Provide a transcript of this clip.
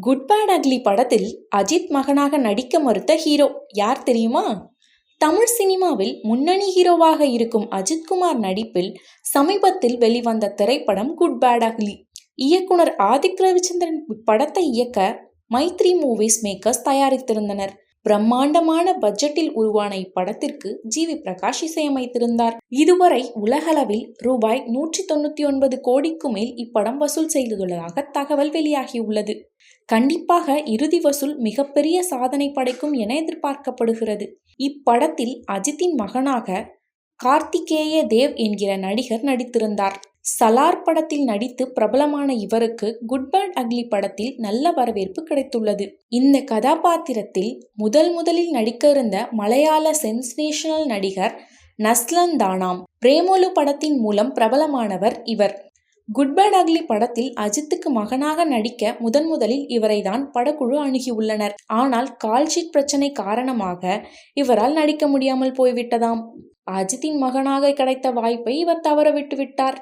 Good bad ugly படத்தில் அஜித் மகனாக நடிக்க மறுத்த ஹீரோ. யார் தெரியுமா? தமிழ் சினிமாவில் முன்னணி ஹீரோவாக இருக்கும் அஜித்குமார் நடிப்பில் சமீபத்தில் வெளிவந்த திரைப்படம் குட் பேட் அக்லி. இயக்குனர் ஆதிக் ரவிச்சந்திரன் இப்படத்தை இயக்க மைத்ரி மூவிஸ் மேக்கர்ஸ் தயாரித்திருந்தனர். பிரம்மாண்டமான பட்ஜெட்டில் உருவான இப்படத்திற்கு ஜி. வி. பிரகாஷ் இசையமைத்திருந்தார். இதுவரை உலகளவில் ரூபாய் நூற்றி தொண்ணூத்தி ஒன்பது கோடிக்கு மேல் இப்படம் வசூல் செய்துள்ளதாக தகவல் வெளியாகியுள்ளது. கண்டிப்பாக இறுதி வசூல் மிகப்பெரிய சாதனை படைக்கும் என எதிர்பார்க்கப்படுகிறது. இப்படத்தில் அஜித்தின் மகனாக கார்த்திகேய தேவ் என்கிற நடிகர் நடித்திருந்தார். சலார் படத்தில் நடித்து பிரபலமான இவருக்கு குட் பேட் அக்லி படத்தில் நல்ல வரவேற்பு கிடைத்துள்ளது. இந்த கதாபாத்திரத்தில் முதல் முதலில் நடிக்க இருந்த மலையாள சென்சேஷனல் நடிகர் நஸ்லன் தானாம். பிரேமோலு படத்தின் மூலம் பிரபலமானவர் இவர். குட் பேட் அக்லி படத்தில் அஜித்துக்கு மகனாக நடிக்க முதன் முதலில் இவரை தான் படக்குழு அணுகியுள்ளனர். ஆனால் கால்ஷீட் பிரச்சனை காரணமாக இவரால் நடிக்க முடியாமல் போய்விட்டதாம். அஜித்தின் மகனாக கிடைத்த வாய்ப்பை இவர் தவற விட்டு விட்டார்